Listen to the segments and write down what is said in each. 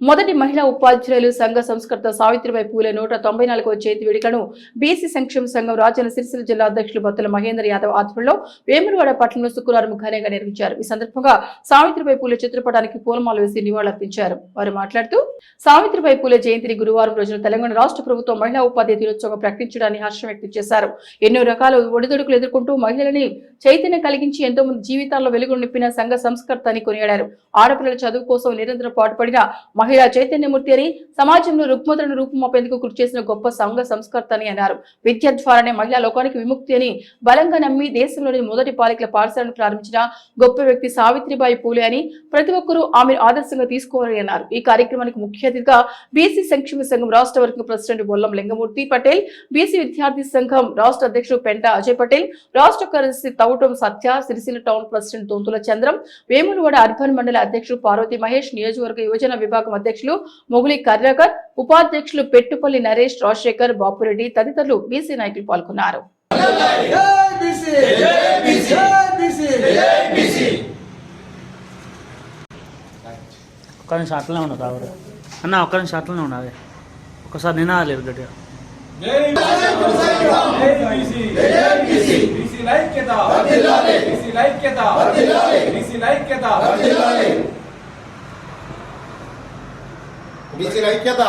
మొదటి మహిళా ఉపాధ్యాయులు సంఘ సంస్కర్త సావిత్రిబాయి పూలే నూట తొంభై నాలుగవ చేతి వేడుకను బీసీ సంక్షేమ సంఘం రాజన్న సిరిసిల్ల జిల్లా అధ్యక్షులు బత్తుల మహేందర్ యాదవ్ ఆధ్వర్యంలో వేములవాడ పట్టణంలో శుక్రవారం ఘనంగా నిర్వహించారు. ఈ సందర్భంగా సావిత్రిబాయి పూలే చిత్రపటానికి పూలమాలు వేసి నివాళులర్పించారు. వారు మాట్లాడుతూ సావిత్రిబాయి పూలే జయంతిని గురువారం రోజున తెలంగాణ రాష్ట్ర ప్రభుత్వం మహిళా ఉపాధ్యాయ దినోత్సవం ప్రకటించడాన్ని హర్షం వ్యక్తం చేశారు. ఎన్నో రకాల ఒడిదుడుకులు ఎదుర్కొంటూ మహిళలని చైతన్యం కలిగించి ఎంతో మంది జీవితాల్లో వెలుగు నింపిన సంఘ సంస్కర్త అని కొనియాడారు. ఆడపిల్లల చదువు కోసం నిరంతరం పాటుపడిన మహిళా చైతన్యమూర్తి అని సమాజంలో రుగ్మతలను రూపుమాపేందుకు కృషి చేసిన గొప్ప సంఘ సంస్కర్త అని అన్నారు. విద్య ద్వారానే మహిళా లోకానికి విముక్తి అని బలంగా నమ్మి దేశంలోని మొదటి పాలికల పాఠశాలను ప్రారంభించిన గొప్ప వ్యక్తి సావిత్రిబాయి పూలే అని ప్రతి ఒక్కరూ ఆమెను ఆదర్శంగా తీసుకోవాలని అన్నారు. ఈ కార్యక్రమానికి ముఖ్య అతిథిగా బీసీ సంక్షేమ సంఘం రాష్ట్ర వర్గ ప్రెసిడెంట్ బొల్లం లింగమూర్తి పటేల్ బీసీ విద్యార్థి సంఘం రాష్ట్ర అధ్యక్షుడు పెంట అజయ్ పటేల్ రాష్ట్ర కార్యదర్శి Thoutam Satya Sircilla town president Thonthula Chandram Vemulawada urban మండల అధ్యక్షుడు పార్వతి మహేష్ నియోజకవర్గ యువజన విభాగం అధ్యక్షులు మొగులి కర్రకర్ ఉపాధ్యక్షులు పెట్టుపల్లి నరేష్ రాజశేఖర్ బాపురెడ్డి తదితరులు బీసీ నాయకులు పాల్గొన్నారు. ఒక్క నిమిషం అట్లనే ఉండదు రావుడు అన్న ఒక్క నిమిషం అట్లనే ఉండదు ఒకసారి నినాలేదు గట్టిగా. బీసీ లైక్యత బీసీ లైక్యత బీసీ లైక్యత బీసీ ఐక్యత.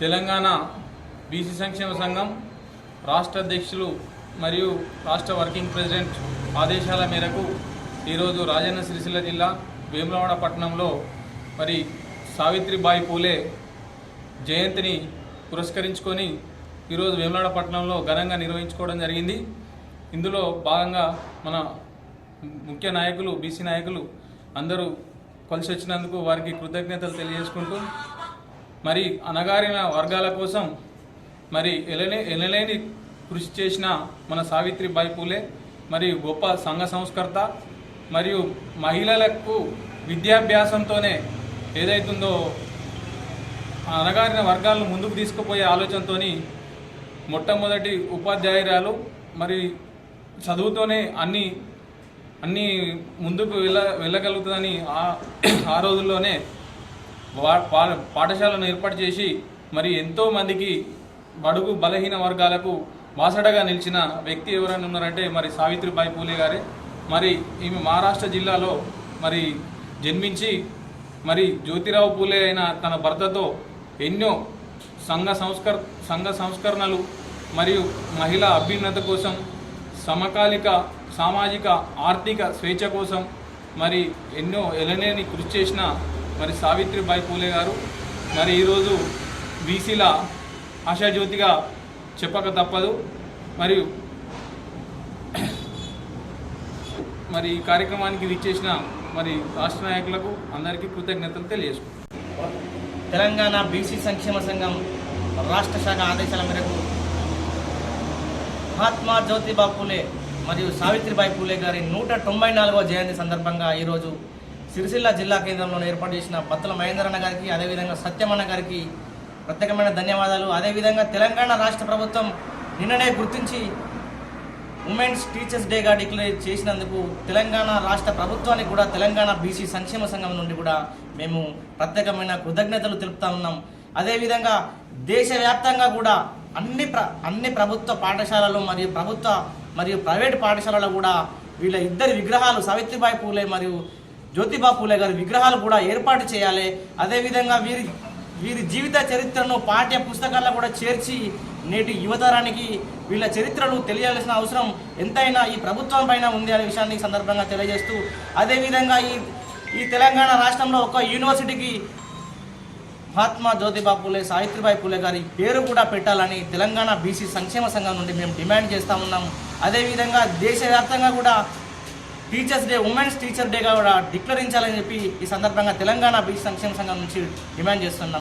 తెలంగాణ బీసీ సంక్షేమ సంఘం రాష్ట్ర అధ్యక్షులు మరియు రాష్ట్ర వర్కింగ్ ప్రెసిడెంట్ ఆదేశాల మేరకు ఈరోజు రాజన్న సిరిసిల్ల జిల్లా వేములవాడ పట్టణంలో మరి సావిత్రిబాయి పూలే జయంతిని పురస్కరించుకొని ఈరోజు వేములవాడ ఘనంగా నిర్వహించుకోవడం జరిగింది. ఇందులో భాగంగా మన ముఖ్య నాయకులు బీసీ నాయకులు అందరూ కలిసి వచ్చినందుకు వారికి కృతజ్ఞతలు తెలియజేసుకుంటూ మరి అనగారిన వర్గాల కోసం మరి ఎలనే ఎనలేని కృషి చేసిన మన సావిత్రిబాయి పూలే మరి గొప్ప సంఘ సంస్కర్త మరియు మహిళలకు విద్యాభ్యాసంతోనే ఏదైతుందో అనగారిన వర్గాలను ముందుకు తీసుకుపోయే ఆలోచనతోని మొట్టమొదటి ఉపాధ్యాయురాలు మరి చదువుతోనే అన్ని అన్ని ముందుకు వెళ్ళ వెళ్ళగలుగుతుందని ఆ ఆ రోజుల్లోనే వా- పా- పాఠశాలను ఏర్పాటు చేసి మరి ఎంతో మందికి బడుగు బలహీన వర్గాలకు బాసడగా నిలిచిన వ్యక్తి ఎవరైనా ఉన్నారంటే మరి సావిత్రిబాయి పూలే గారే. మరి ఈమె మహారాష్ట్ర జిల్లాలో మరి జన్మించి మరి జ్యోతిరావు పూలే అయిన తన భర్తతో ఎన్నో సంఘ సంస్కర్ సంఘ సంస్కరణలు మరియు మహిళా అభ్యున్నత కోసం సమకాలిక సామాజిక ఆర్థిక స్వేచ్ఛ కోసం మరి ఎన్నో ఎలనేని కృషి చేసిన మరి సావిత్రిబాయి పూలే గారు. మరి ఈరోజు బీసీల ఆశాజ్యోతిగా చెప్పక తప్పదు. మరియు మరి ఈ కార్యక్రమానికి విచ్చేసిన మరి రాష్ట్ర నాయకులకు అందరికీ కృతజ్ఞతలు తెలియజేసుకుంటాం తెలంగాణ బీసీ సంక్షేమ సంఘం రాష్ట్ర శాఖ ఆదేశాల మేరకు మహాత్మా జ్యోతిబా పూలే మరియు సావిత్రిబాయి పూలే గారి నూట తొంభై నాలుగవ జయంతి సందర్భంగా ఈరోజు సిరిసిల్ల జిల్లా కేంద్రంలో ఏర్పాటు చేసిన బత్తల మహేంద్రన్న గారికి అదేవిధంగా సత్యమన్న గారికి ప్రత్యేకమైన ధన్యవాదాలు. అదేవిధంగా తెలంగాణ రాష్ట్ర ప్రభుత్వం నిన్ననే గుర్తించి ఉమెన్స్ టీచర్స్ డేగా డిక్లేర్ చేసినందుకు తెలంగాణ రాష్ట్ర ప్రభుత్వానికి కూడా తెలంగాణ బీసీ సంక్షేమ సంఘం నుండి కూడా మేము ప్రత్యేకమైన కృతజ్ఞతలు తెలుపుతా ఉన్నాం. అదేవిధంగా దేశవ్యాప్తంగా కూడా అన్ని ప్ర అన్ని ప్రభుత్వ పాఠశాలలు మరియు ప్రభుత్వ మరియు ప్రైవేట్ పాఠశాలలో కూడా వీళ్ళ ఇద్దరి విగ్రహాలు సావిత్రిబాయి పూలే మరియు జ్యోతిబా పూలే గారి విగ్రహాలు కూడా ఏర్పాటు చేయాలి. అదేవిధంగా వీరి వీరి జీవిత చరిత్రను పాఠ్య పుస్తకాల్లో కూడా చేర్చి నేటి యువతరానికి వీళ్ళ చరిత్రను తెలియాల్సిన అవసరం ఎంతైనా ఈ ప్రభుత్వం పైన ఉంది అనే విషయాన్ని సందర్భంగా తెలియజేస్తూ అదేవిధంగా ఈ ఈ తెలంగాణ రాష్ట్రంలో ఒక యూనివర్సిటీకి మహాత్మా జ్యోతిబా పూలే సావిత్రిబాయి పూలే గారి పేరు కూడా పెట్టాలని తెలంగాణ బీసీ సంక్షేమ సంఘం నుండి మేము డిమాండ్ చేస్తూ ఉన్నాము. అదేవిధంగా దేశవ్యాప్తంగా కూడా టీచర్స్ డే ఉమెన్స్ టీచర్ డేగా కూడా డిక్లరించాలని చెప్పి ఈ సందర్భంగా తెలంగాణ బీసీ సంక్షేమ సంఘం నుంచి డిమాండ్ చేస్తున్నాం.